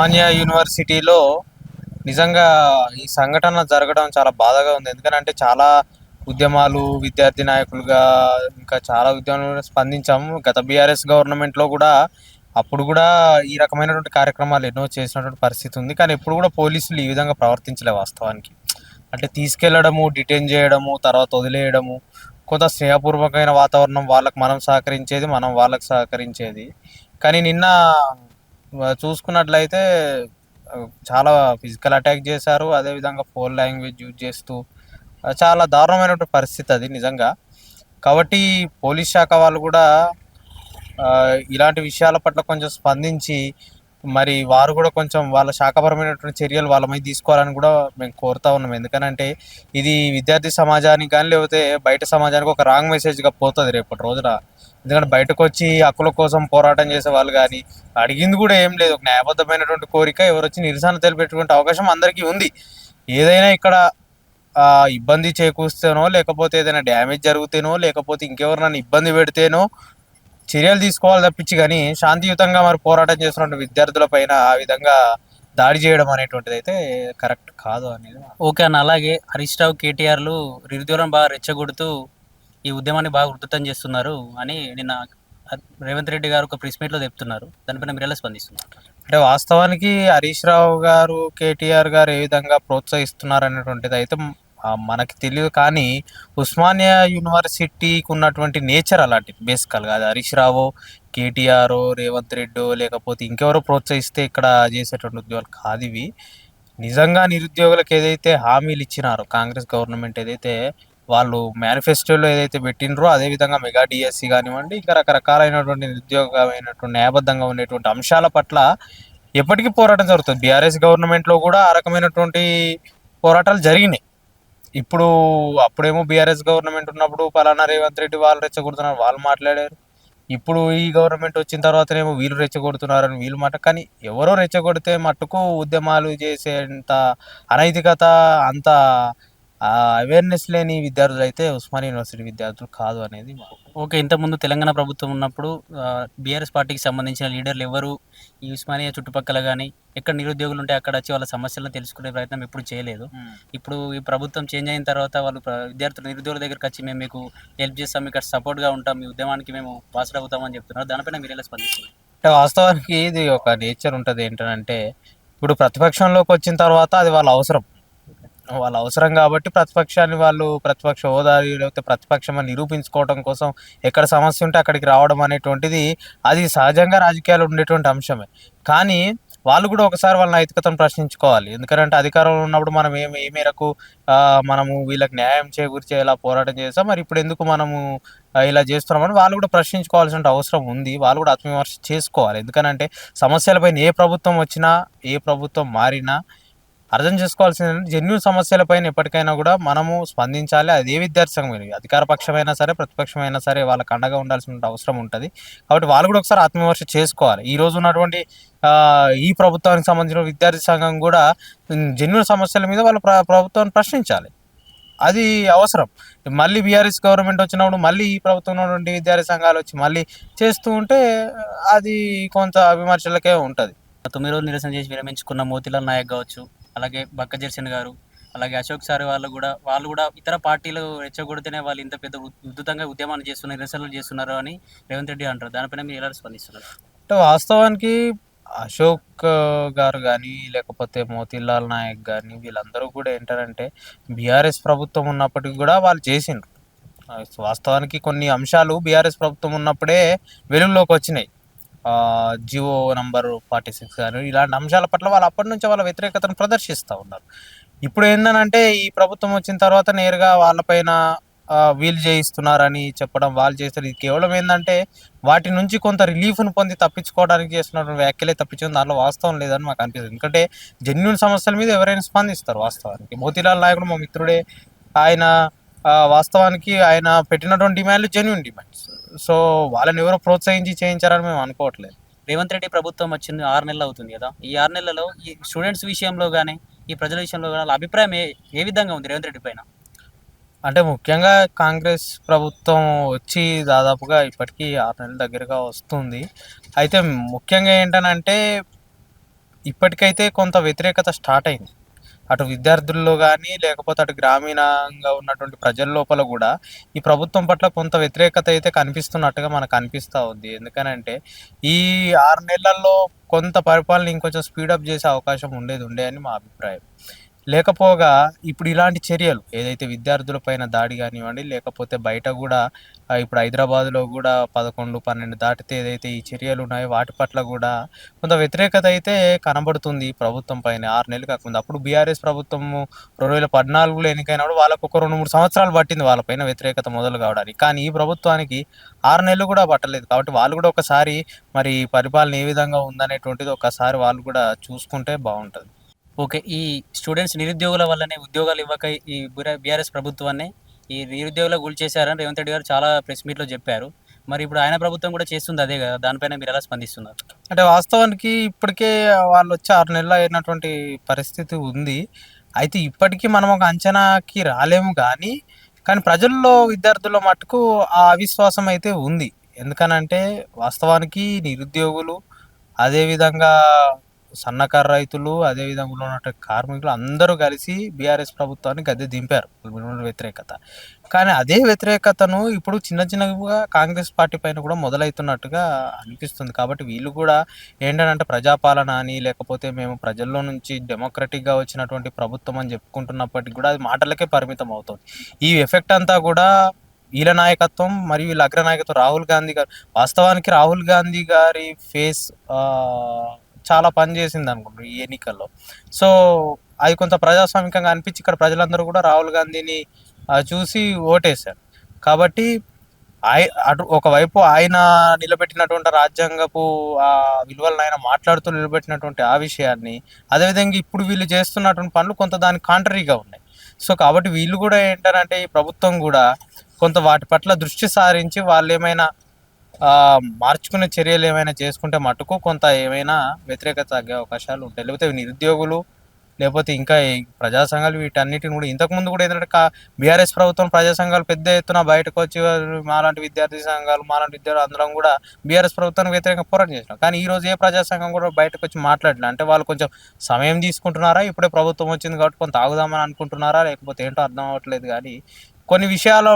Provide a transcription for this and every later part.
ఉస్మానియా యూనివర్సిటీలో నిజంగా ఈ సంఘటన జరగడం చాలా బాధగా ఉంది. ఎందుకంటే చాలా ఉద్యమాలు విద్యార్థి నాయకులుగా ఇంకా చాలా ఉద్యమాలు స్పందించాము. గత బీఆర్ఎస్ గవర్నమెంట్లో కూడా అప్పుడు కూడా ఈ రకమైనటువంటి కార్యక్రమాలు ఎన్నో చేసినటువంటి పరిస్థితి ఉంది. కానీ ఎప్పుడు కూడా పోలీసులు ఈ విధంగా ప్రవర్తించలే వాస్తవానికి. అంటే తీసుకెళ్ళడము డిటైన్ చేయడము తర్వాత వదిలేయడము కొంత స్నేహపూర్వకమైన వాతావరణం వాళ్ళకి మనం సహకరించేది మనం వాళ్ళకి సహకరించేది. కానీ నిన్న చూసుకున్నట్లయితే చాలా ఫిజికల్ అటాక్ చేశారు. అదేవిధంగా ఫోన్ లాంగ్వేజ్ యూజ్ చేస్తూ చాలా దారుణమైనటువంటి పరిస్థితి అది నిజంగా. కాబట్టి పోలీస్ శాఖ వాళ్ళు కూడా ఇలాంటి విషయాల పట్ల కొంచెం స్పందించి మరి వారు కూడా కొంచెం వాళ్ళ శాఖపరమైనటువంటి చర్యలు వాళ్ళ మీద తీసుకోవాలని కూడా మేము కోరుతా ఉన్నాం. ఎందుకనంటే ఇది విద్యార్థి సమాజానికి కానీ లేకపోతే బయట సమాజానికి ఒక రాంగ్ మెసేజ్గా పోతుంది రేపటి రోజున. ఎందుకంటే బయటకు వచ్చి హక్కుల కోసం పోరాటం చేసే వాళ్ళు కానీ అడిగింది కూడా ఏం లేదు. ఒక న్యాయబద్ధమైనటువంటి కోరిక ఎవరు వచ్చి నిరసన తెలిపేటువంటి అవకాశం అందరికీ ఉంది. ఏదైనా ఇక్కడ ఇబ్బంది చేకూస్తేనో లేకపోతే ఏదైనా డ్యామేజ్ జరిగితేనో లేకపోతే ఇంకెవరినైనా ఇబ్బంది పెడితేనో చర్యలు తీసుకోవాలి తప్పించి కానీ శాంతియుతంగా మరి పోరాటం చేస్తున్న విద్యార్థుల పైన ఆ విధంగా దాడి చేయడం అనేటువంటిది అయితే కరెక్ట్ కాదు అనేది ఓకే అన్న అలాగే హరీష్ రావు కేటీఆర్లు నిరుద్యోగం బాగా రెచ్చగొడుతూ ఈ ఉద్యమాన్ని బాగా ఉధృతం చేస్తున్నారు అని నిన్న రేవంత్ రెడ్డి గారు ఒక ప్రెస్ మీట్లో చెప్తున్నారు. దానిపైన మీరు ఎలా స్పందిస్తున్నారు? అంటే వాస్తవానికి హరీష్ రావు గారు కేటీఆర్ గారు ఏ విధంగా ప్రోత్సహిస్తున్నారు అనేటువంటిది అయితే మనకి తెలియదు కానీ ఉస్మానియా యూనివర్సిటీకి ఉన్నటువంటి నేచర్ అలాంటిది బేసికల్గా అది హరీష్ రావు కేటీఆర్ రేవంత్ రెడ్డి లేకపోతే ఇంకెవరో ప్రోత్సహిస్తే ఇక్కడ చేసేటువంటి ఉద్యోగాలు కాదు ఇవి. నిజంగా నిరుద్యోగులకు ఏదైతే హామీలు ఇచ్చినారో కాంగ్రెస్ గవర్నమెంట్ ఏదైతే వాళ్ళు మేనిఫెస్టోలో ఏదైతే పెట్టినరో అదేవిధంగా మెగా డిఎస్సి కానివ్వండి ఇంకా రకరకాలైనటువంటి నిరుద్యోగమైనటువంటి న్యాయబద్ధంగా ఉండేటువంటి అంశాల పట్ల ఎప్పటికీ పోరాటం జరుగుతుంది. బీఆర్ఎస్ గవర్నమెంట్లో కూడా ఆ రకమైనటువంటి పోరాటాలు జరిగినాయి. ఇప్పుడు అప్పుడేమో బీఆర్ఎస్ గవర్నమెంట్ ఉన్నప్పుడు పలానా రేవంత్ రెడ్డి వాళ్ళు రెచ్చగొడుతున్నారు వాళ్ళు మాట్లాడారు. ఇప్పుడు ఈ గవర్నమెంట్ వచ్చిన తర్వాతనేమో వీళ్ళు రెచ్చగొడుతున్నారని వీళ్ళు మాట. కానీ ఎవరో రెచ్చగొడితే మట్టుకు ఉద్యమాలు చేసేంత అనైతికత అంత అవేర్నెస్ లేని విద్యార్థులు అయితే ఉస్మానియా యూనివర్సిటీ విద్యార్థులు కాదు అనేది ఓకే ఇంతకుముందు తెలంగాణ ప్రభుత్వం ఉన్నప్పుడు బీఆర్ఎస్ పార్టీకి సంబంధించిన లీడర్లు ఎవరు? ఈ ఉస్మానియా చుట్టుపక్కల కానీ ఎక్కడ నిరుద్యోగులు ఉంటే అక్కడ వచ్చి వాళ్ళ సమస్యలను తెలుసుకునే ప్రయత్నం ఎప్పుడు చేయలేదు. ఇప్పుడు ఈ ప్రభుత్వం చేంజ్ అయిన తర్వాత వాళ్ళు విద్యార్థులు నిరుద్యోగుల దగ్గరికి వచ్చి మేము మీకు హెల్ప్ చేస్తాం ఇక్కడ సపోర్ట్గా ఉంటాం మీ ఉద్యమానికి మేము పాసులు అవుతామని చెప్తున్నారు. దానిపైన మీరు ఎలా స్పందిస్తున్నారు? అంటే వాస్తవానికి ఇది ఒక నేచర్ ఉంటుంది ఏంటంటే ఇప్పుడు ప్రతిపక్షంలోకి వచ్చిన తర్వాత అది వాళ్ళ అవసరం. వాళ్ళ అవసరం కాబట్టి ప్రతిపక్షాన్ని వాళ్ళు ప్రతిపక్ష హోదా లేకపోతే ప్రతిపక్షం అని నిరూపించుకోవడం కోసం ఎక్కడ సమస్య ఉంటే అక్కడికి రావడం అనేటువంటిది అది సహజంగా రాజకీయాలు ఉండేటువంటి అంశమే. కానీ వాళ్ళు కూడా ఒకసారి వాళ్ళ నైతికతను ప్రశ్నించుకోవాలి. ఎందుకంటే అధికారంలో ఉన్నప్పుడు మనం ఏం ఏ మేరకు మనము వీళ్ళకి న్యాయం చేకూర్చే ఇలా పోరాటం చేస్తాం మరి ఇప్పుడు ఎందుకు మనము ఇలా చేస్తున్నామని వాళ్ళు కూడా ప్రశ్నించుకోవాల్సిన అవసరం ఉంది. వాళ్ళు కూడా ఆత్మవిమర్శ చేసుకోవాలి. ఎందుకనంటే సమస్యలపైన ఏ ప్రభుత్వం వచ్చినా ఏ ప్రభుత్వం మారినా అర్థం చేసుకోవాల్సింది జెన్యున్ సమస్యలపైన ఎప్పటికైనా కూడా మనము స్పందించాలి. అది ఏ విద్యార్థి అయినా, అధికార పక్షమైనా సరే ప్రతిపక్షమైనా సరే వాళ్ళకి అండగా ఉండాల్సిన అవసరం ఉంటుంది. కాబట్టి వాళ్ళు కూడా ఒకసారి ఆత్మవిమర్శ చేసుకోవాలి. ఈ రోజు ఉన్నటువంటి ఈ ప్రభుత్వానికి సంబంధించిన విద్యార్థి సంఘం కూడా జెన్యున్ సమస్యల మీద వాళ్ళ ప్రభుత్వాన్ని ప్రశ్నించాలి. అది అవసరం. మళ్ళీ బీఆర్ఎస్ గవర్నమెంట్ వచ్చినప్పుడు మళ్ళీ ఈ ప్రభుత్వంలో ఉన్నటువంటి విద్యార్థి సంఘాలు వచ్చి మళ్ళీ చేస్తూ ఉంటే అది కొంత విమర్శలకే ఉంటుంది. తొమ్మిది రోజులు నిరసన చేసి విరమించుకున్న మోతిలాల్ నాయక్ కావచ్చు అలాగే బక్కజర్సన్ గారు అలాగే అశోక్ సార్ వాళ్ళు కూడా వాళ్ళు కూడా ఇతర పార్టీలు రెచ్చగొడితేనే వాళ్ళు ఇంత పెద్ద ఉద్ధృతంగా ఉద్యమాలు చేస్తున్నారు నిరసనలు చేస్తున్నారు అని రేవంత్ రెడ్డి అంటారు. దానిపైన మీరు ఎలా స్పందిస్తున్నారు? అంటే వాస్తవానికి అశోక్ గారు కానీ లేకపోతే మోతీలాల్ నాయక్ కానీ వీళ్ళందరూ కూడా ఏంటంటే బీఆర్ఎస్ ప్రభుత్వం ఉన్నప్పటికీ కూడా వాళ్ళు చేసిండ్రు. వాస్తవానికి కొన్ని అంశాలు బీఆర్ఎస్ ప్రభుత్వం ఉన్నప్పుడే వెలుగులోకి వచ్చినాయి. జివో నంబర్ ఫార్టీ సిక్స్ కానీ ఇలాంటి అంశాల పట్ల వాళ్ళు అప్పటి నుంచి వాళ్ళ వ్యతిరేకతను ప్రదర్శిస్తూ ఉన్నారు. ఇప్పుడు ఏంటంటే ఈ ప్రభుత్వం వచ్చిన తర్వాత నేరుగా వాళ్ళపైన వీలు చేయిస్తున్నారని చెప్పడం వాళ్ళు చేస్తారు ఇది కేవలం ఏంటంటే వాటి నుంచి కొంత రిలీఫ్ను పొంది తప్పించుకోవడానికి చేస్తున్న వ్యాఖ్యలే తప్పించుకుని దాంట్లో వాస్తవం లేదని మాకు అనిపిస్తుంది. ఎందుకంటే జెన్యున్ సమస్యల మీద ఎవరైనా స్పందిస్తారు వాస్తవానికి. మోతీలాల్ నాయకుడు మా మిత్రుడే ఆయన వాస్తవానికి ఆయన పెట్టినటువంటి డిమాండ్లు జెన్యున్ డిమాండ్స్ సో వాళ్ళని ఎవరో ప్రోత్సహించి చేయించారని మేము అనుకోవట్లేదు. రేవంత్ రెడ్డి ప్రభుత్వం వచ్చింది ఆరు నెలలు అవుతుంది కదా. ఈ ఆరు నెలలలో ఈ స్టూడెంట్స్ విషయంలో కానీ ఈ ప్రజల విషయంలో కానీ వాళ్ళ అభిప్రాయం ఏ ఏ విధంగా ఉంది రేవంత్ రెడ్డి పైన? అంటే ముఖ్యంగా కాంగ్రెస్ ప్రభుత్వం వచ్చి దాదాపుగా ఇప్పటికీ ఆరు నెలల దగ్గరగా వస్తుంది. అయితే ముఖ్యంగా ఏంటనంటే ఇప్పటికైతే కొంత వ్యతిరేకత స్టార్ట్ అయింది. అటు విద్యార్థుల్లో కానీ లేకపోతే అటు గ్రామీణంగా ఉన్నటువంటి ప్రజల లోపల కూడా ఈ ప్రభుత్వం పట్ల కొంత వ్యతిరేకత అయితే కనిపిస్తున్నట్టుగా మనకు అనిపిస్తూ ఉంది. ఎందుకనంటే ఈ ఆరు నెలల్లో కొంత పరిపాలన ఇంకొంచెం స్పీడప్ చేసే అవకాశం ఉండేది ఉండే అని మా అభిప్రాయం. లేకపోగా ఇప్పుడు ఇలాంటి చర్యలు ఏదైతే విద్యార్థులపైన దాడి కానివ్వండి లేకపోతే బయట కూడా ఇప్పుడు హైదరాబాద్లో కూడా పదకొండు పన్నెండు దాటితే ఏదైతే ఈ చర్యలు ఉన్నాయో వాటి పట్ల కూడా కొంత వ్యతిరేకత అయితే కనబడుతుంది ప్రభుత్వం పైన ఆరు నెలలు కాకుండా అప్పుడు బీఆర్ఎస్ ప్రభుత్వము రెండు వేల పద్నాలుగులో ఎన్నికైనప్పుడు వాళ్ళకు ఒక రెండు మూడు సంవత్సరాలు పట్టింది వాళ్ళపైన వ్యతిరేకత మొదలు కావడానికి. కానీ ఈ ప్రభుత్వానికి ఆరు నెలలు కూడా పట్టలేదు. కాబట్టి వాళ్ళు కూడా ఒకసారి మరి పరిపాలన ఏ విధంగా ఉందనేటువంటిది ఒకసారి వాళ్ళు కూడా చూసుకుంటే బాగుంటుంది. ఓకే ఈ స్టూడెంట్స్ నిరుద్యోగుల వల్లనే ఉద్యోగాలు ఇవ్వక ఈ బీఆర్ఎస్ ప్రభుత్వాన్ని ఈ నిరుద్యోగులకు గురి చేశారని రేవంత్ రెడ్డి గారు చాలా ప్రెస్ మీట్లో చెప్పారు. మరి ఇప్పుడు ఆయన ప్రభుత్వం కూడా చేస్తుంది అదే కదా దానిపైన మీరు ఎలా స్పందిస్తున్నారు? అంటే వాస్తవానికి ఇప్పటికే వాళ్ళు వచ్చి ఆరు నెలలు అయినటువంటి పరిస్థితి ఉంది. అయితే ఇప్పటికీ మనం ఒక అంచనాకి రాలేము కానీ కానీ ప్రజల్లో విద్యార్థుల మట్టుకు ఆ అవిశ్వాసం అయితే ఉంది. ఎందుకనంటే వాస్తవానికి నిరుద్యోగులు అదేవిధంగా సన్నకారు రైతులు అదేవిధంగా ఉన్నటువంటి కార్మికులు అందరూ కలిసి బీఆర్ఎస్ ప్రభుత్వాన్ని గద్దె దింపారు. వ్యతిరేకత. కానీ అదే వ్యతిరేకతను ఇప్పుడు చిన్న చిన్నగా కాంగ్రెస్ పార్టీ పైన కూడా మొదలవుతున్నట్టుగా అనిపిస్తుంది. కాబట్టి వీళ్ళు కూడా ఏంటంటే ప్రజాపాలన అని లేకపోతే మేము ప్రజల్లో నుంచి డెమోక్రటిక్గా వచ్చినటువంటి ప్రభుత్వం అని చెప్పుకుంటున్నప్పటికీ కూడా అది మాటలకే పరిమితం అవుతుంది. ఈ ఎఫెక్ట్ అంతా కూడా వీళ్ళ నాయకత్వం మరియు వీళ్ళ అగ్రనాయకత్వం రాహుల్ గాంధీ గారు వాస్తవానికి రాహుల్ గాంధీ గారి ఫేస్ చాలా పని చేసింది అనుకుంటారు ఈ ఎన్నికల్లో. సో అది కొంత ప్రజాస్వామికంగా అనిపించి ఇక్కడ ప్రజలందరూ కూడా రాహుల్ గాంధీని చూసి ఓటేశారు. కాబట్టి ఆయ అటు ఒకవైపు ఆయన నిలబెట్టినటువంటి రాజ్యాంగపు ఆ విలువలను ఆయన మాట్లాడుతూ నిలబెట్టినటువంటి ఆ విషయాన్ని అదేవిధంగా ఇప్పుడు వీళ్ళు చేస్తున్నటువంటి పనులు కొంత దానికి కాంట్రరీగా ఉన్నాయి. సో కాబట్టి వీళ్ళు కూడా ఏంటంటే ఈ ప్రభుత్వం కూడా కొంత వాటి పట్ల దృష్టి సారించి వాళ్ళు ఏమైనా మార్చుకునే చర్యలు ఏమైనా చేసుకుంటే మటుకు కొంత ఏమైనా వ్యతిరేకత తగ్గే అవకాశాలు ఉంటాయి. లేకపోతే నిరుద్యోగులు లేకపోతే ఇంకా ప్రజాసంఘాలు ప్రజా సంఘాలు వీటన్నిటిని కూడా ఇంతకుముందు కూడా ఏంటంటే బీఆర్ఎస్ ప్రభుత్వం ప్రజా సంఘాలు పెద్ద ఎత్తున బయటకు వచ్చి మాలాంటి విద్యార్థి సంఘాలు మాలాంటి విద్యార్థులు అందరం కూడా బీఆర్ఎస్ ప్రభుత్వానికి వ్యతిరేకంగా పోరాటం చేసినాం. కానీ ఈ రోజు ఏ ప్రజా సంఘం కూడా బయటకు వచ్చి మాట్లాడలే. అంటే వాళ్ళు కొంచెం సమయం తీసుకుంటున్నారా? ఇప్పుడే ప్రభుత్వం వచ్చింది కాబట్టి కొంత ఆగుదామని అనుకుంటున్నారా? లేకపోతే ఏంటో అర్థం అవ్వట్లేదు కానీ కొన్ని విషయాల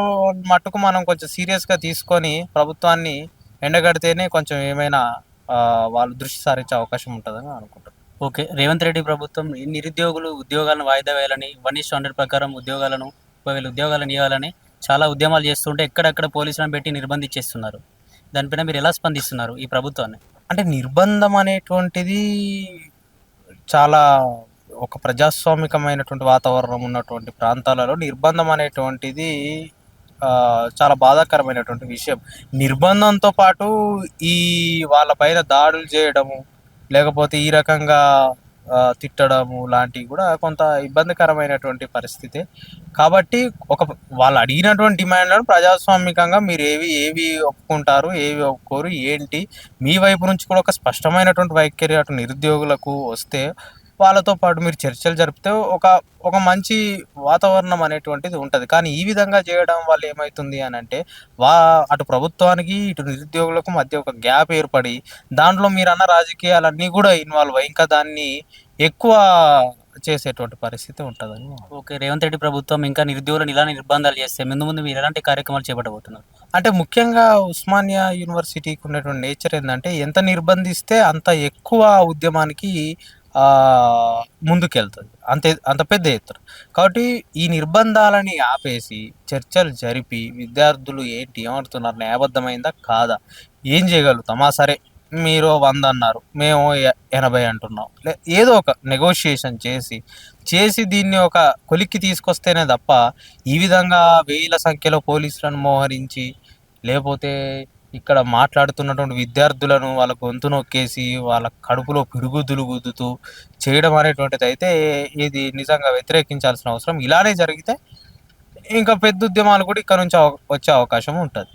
మట్టుకు మనం కొంచెం సీరియస్గా తీసుకొని ప్రభుత్వాన్ని ఎండగడితేనే కొంచెం ఏమైనా వాళ్ళు దృష్టి సారించే అవకాశం ఉంటుందని అనుకుంటున్నాను. ఓకే. రేవంత్ రెడ్డి ప్రభుత్వం నిరుద్యోగులు ఉద్యోగాలను వాయిదా వేయాలని వన్ ఇస్ హండ్రెడ్ ప్రకారం ఉద్యోగాలను వేల ఉద్యోగాలను ఇవ్వాలని చాలా ఉద్యమాలు చేస్తుంటే ఎక్కడెక్కడ పోలీసులను పెట్టి నిర్బంధించేస్తున్నారు. దానిపైన మీరు ఎలా స్పందిస్తున్నారు ఈ ప్రభుత్వాన్ని? అంటే నిర్బంధం అనేటువంటిది చాలా ఒక ప్రజాస్వామికమైనటువంటి వాతావరణం ఉన్నటువంటి ప్రాంతాలలో నిర్బంధం అనేటువంటిది చాలా బాధాకరమైనటువంటి విషయం. నిర్బంధంతో పాటు ఈ వాళ్ళపైన దాడులు చేయడము లేకపోతే ఈ రకంగా తిట్టడము లాంటివి కూడా కొంత ఇబ్బందికరమైనటువంటి పరిస్థితి. కాబట్టి ఒక వాళ్ళు అడిగినటువంటి డిమాండ్లను ప్రజాస్వామికంగా మీరు ఏవి ఏవి ఒప్పుకుంటారు ఏవి ఒప్పుకోరు ఏంటి? మీ వైపు నుంచి కూడా ఒక స్పష్టమైనటువంటి వైఖరి అటు నిరుద్యోగులకు వస్తే వాళ్ళతో పాటు మీరు చర్చలు జరిపితే ఒక ఒక మంచి వాతావరణం అనేటువంటిది ఉంటుంది. కానీ ఈ విధంగా చేయడం వల్ల ఏమవుతుంది అని అంటే వా అటు ప్రభుత్వానికి ఇటు నిరుద్యోగులకు మధ్య ఒక గ్యాప్ ఏర్పడి దాంట్లో మీరు అన్న రాజకీయాలన్నీ కూడా ఇన్వాల్వ్ అయ్యి ఇంకా దాన్ని ఎక్కువ చేసేటువంటి పరిస్థితి ఉంటుందని ఓకే రేవంత్ రెడ్డి ప్రభుత్వం ఇంకా నిరుద్యోగులను ఇలానే నిర్బంధాలు చేస్తే ముందు ముందు మీరు ఎలాంటి కార్యక్రమాలు చేపట్టబోతున్నారు? అంటే ముఖ్యంగా ఉస్మానియా యూనివర్సిటీకి ఉన్నటువంటి నేచర్ ఏంటంటే ఎంత నిర్బంధిస్తే అంత ఎక్కువ ఉద్యమానికి ముందుకెళ్తుంది. అంతే అంత పెద్ద ఎత్తున. కాబట్టి ఈ నిర్బంధాలని ఆపేసి చర్చలు జరిపి విద్యార్థులు ఏంటి ఏమడుతున్నారు న్యాయబద్ధమైందా కాదా ఏం చేయగలుగుతామా సరే మీరు వంద అన్నారు మేము ఎ- ఎనభై అంటున్నాం. లే ఏదో ఒక నెగోషియేషన్ చేసి చేసి దీన్ని ఒక కొలిక్కి తీసుకొస్తేనే తప్ప ఈ విధంగా వేల సంఖ్యలో పోలీసులను మోహరించి లేకపోతే ఇక్కడ మాట్లాడుతున్నటువంటి విద్యార్థులను వాళ్ళ గొంతు నొక్కేసి వాళ్ళ కడుపులో పిరుగుదులు గుద్దుతూ చేయడం అనేటువంటిది అయితే ఇది నిజంగా వ్యతిరేకించాల్సిన అవసరం. ఇలానే జరిగితే ఇంకా పెద్ద ఉద్యమాలు కూడా ఇక్కడ నుంచి అవ- వచ్చే అవకాశం ఉంటుంది.